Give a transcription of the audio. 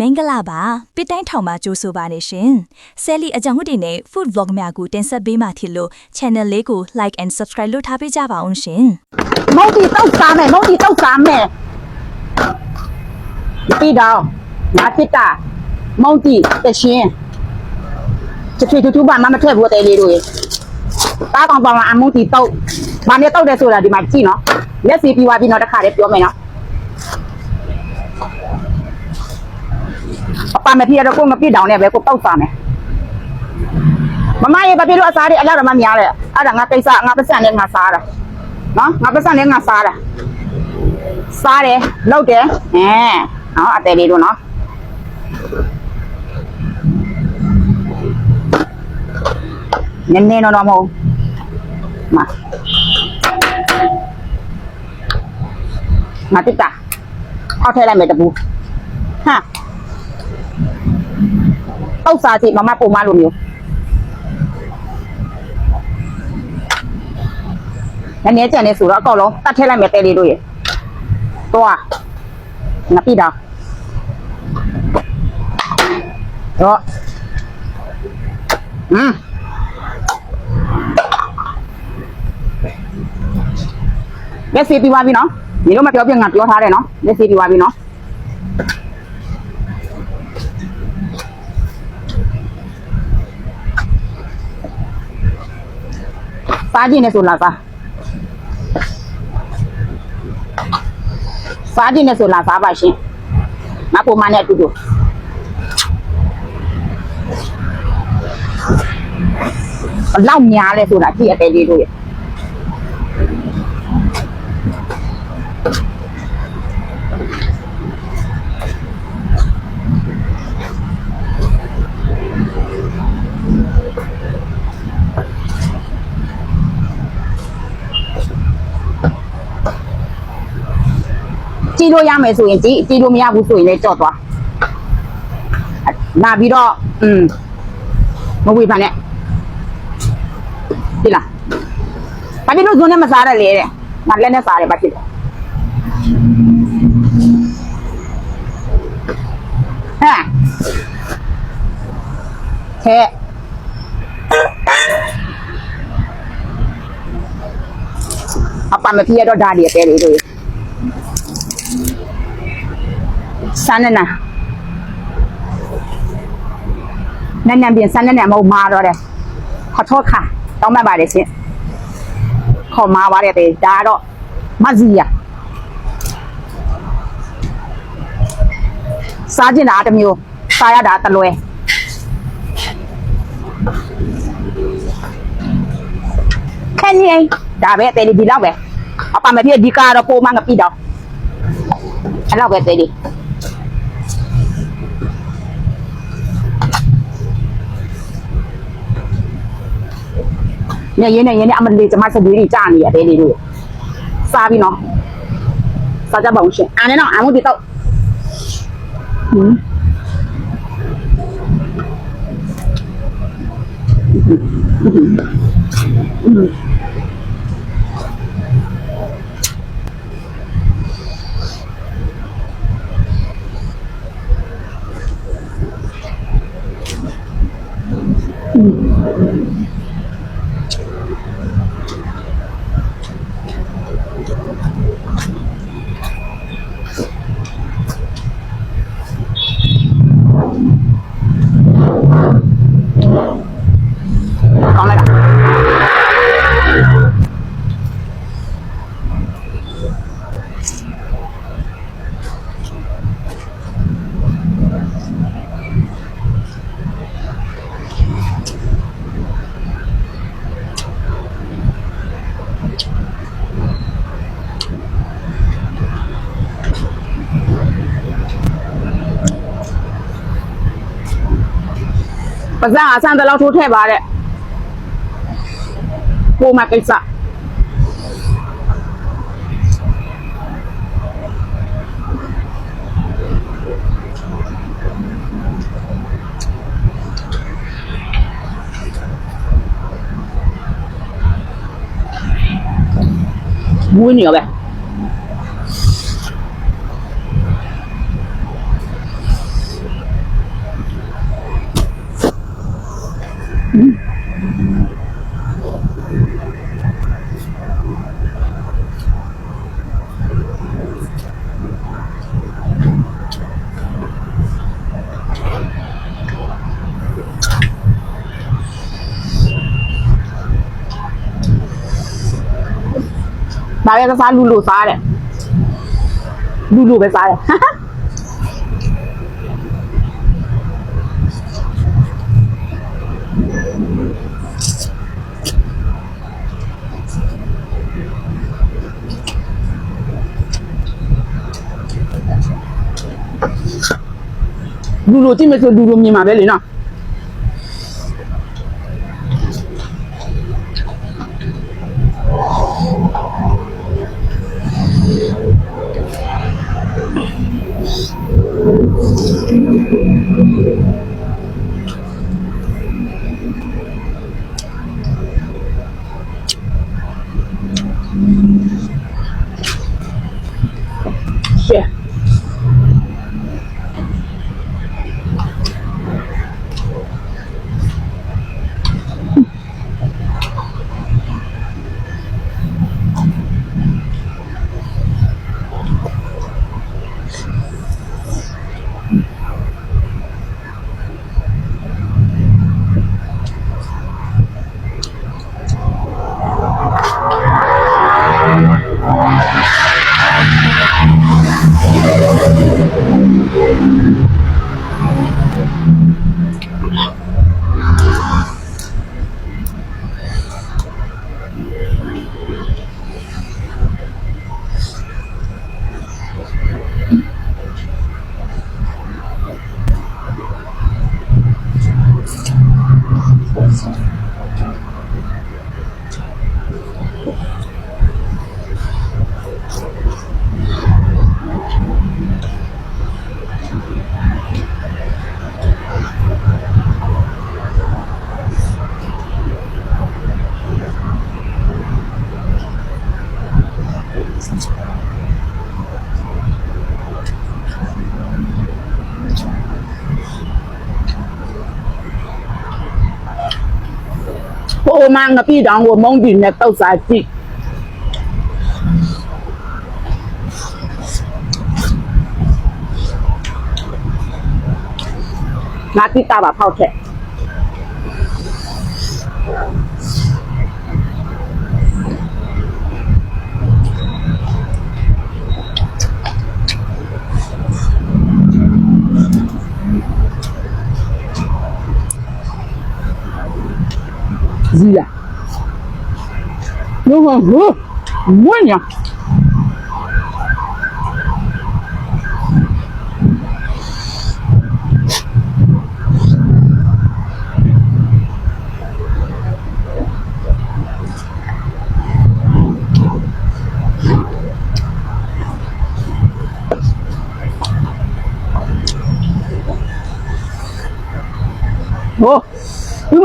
မင်္ဂလာပါပစ်တိုင်းထောင်မှာကြိုးဆိုပါနေရှင်ဆယ်လီအကြောင်းတွေနဲ့ food vlog များကိုတင်ဆက်ပေးမှဖြစ်လို့ channel လေးကို like and subscribe လုပ်ထားပေးကြပါအောင်ရှင်မုံတီတောက်စားမယ်မုံတီတောက်စားမယ်ပြီးတော့ငါဖြစ်တာမုံတီတရှင်ချစ်ချစ်တူတူပါမမထွက်ဘူးတဲ့လေးတို့ရေတားကောင်ပေါင်အမုံတီတောက်ဘာနဲ့တောက်တယ်ဆိုတာဒီမှာကြည့်နော်လက်စီပြီးွားပြီးတော့တစ်ခါလေးပြောမယ်နော် အပမဖြစ်ရတော့ကိုမပြစ်တောင်နဲ့ပဲကိုတောက်စားမယ်မမရေဘာဖြစ်လို့အစားတွေအလောက်တော့မများလဲအဲ့ဒါငါကိစ္စငါပတ်စံနဲ့ငါစားတာနော်ငါပတ်စံနဲ့ငါစားတာစားတယ်လောက်တယ်အဲနော်အသေးလေးတို့နော်နည်းနည်းတော့တော့မဟုတ်မငါတိတာအောက်ထဲလိုက်မယ်တပူဟာ တောက်စားကြည့်မမပုံမလိုမျိုးနည်းနည်းကြံနေဆိုတော့အကောက်လုံးတတ်ထည့်လိုက်မယ်တဲလေးတို့ရေသွားငါပြီတော့တော့อืมလက်စီပြီးသွားပြီနော်ညီတို့မပြောပြငါပြောထားတယ်နော်လက်စီပြီးသွားပြီနော် စားကြည့်နေဆိုလာစားစားကြည့်နေဆိုလာစားပါရှင်မပုံမနဲ့အတူတူဘလောက်များလဲဆိုတာကြည့်အတယ်လေးတို့ရ ကြည့်လို့ရမယ်ဆိုရင်ကြည့်ကြည့်လို့မရဘူးဆိုရင်လည်းကြော့သွားလာပြီးတော့อืมမဝေးပါနဲ့ဒီလားဘာဖြစ်လို့ဇွန်နဲ့မစားရလဲတဲ့ငါလက်နဲ့စားတယ်ဘာဖြစ်လဲဟဲ့ဟဲ့အပမဖြစ်ရတော့ဒါဒီအသေးလေးတို့ စမ်းနေနာနန်းနန်းပြင်စမ်းနေနာမဟုတ်မာတော့တယ်ခထောခါတောင်းမှတ်ပါတယ်ရှင်ခေါ်မာပါတယ်တဲ့ဒါတော့မဇီယာစားကျင်တာတစ်မျိုးစားရတာတလွဲခက်နေဒါပဲတဲ့ဒီလောက်ပဲအပမဖြစ်ဒီကားတော့ပိုမှငပြီတော့အဲ့လောက်ပဲတဲ့ဒီ ညရင်းနဲ့ရင်းနဲ့အမလေးကျမစပွေးကြီးကြာနေရတယ်လေတို့စားပြီနော်စားကြပါဦးရှင်အားနဲ့တော့အမှုဒီတော့ဟင်းကောင်းလိုက်တာ ပါစံအဆန်တလောက်ထိုးထည့်ပါတဲ့ပိုမှာကိစ္စမွေးနေရပဲ ပဲစားလူလူစားတယ်လူလူပဲစားတယ်လူလူကြည့်မယ်ဆိုလူလူမြင်မှာပဲလေနော် すてきな声が聞こえた。 ဟို မှငပိတောင်ကိုမုံကြည့်နဲ့တောက်စားကြည့်ငါတိတာပါဖောက်ချက် ဇီလာနော်ဟိုမွညာဟိုဒီမ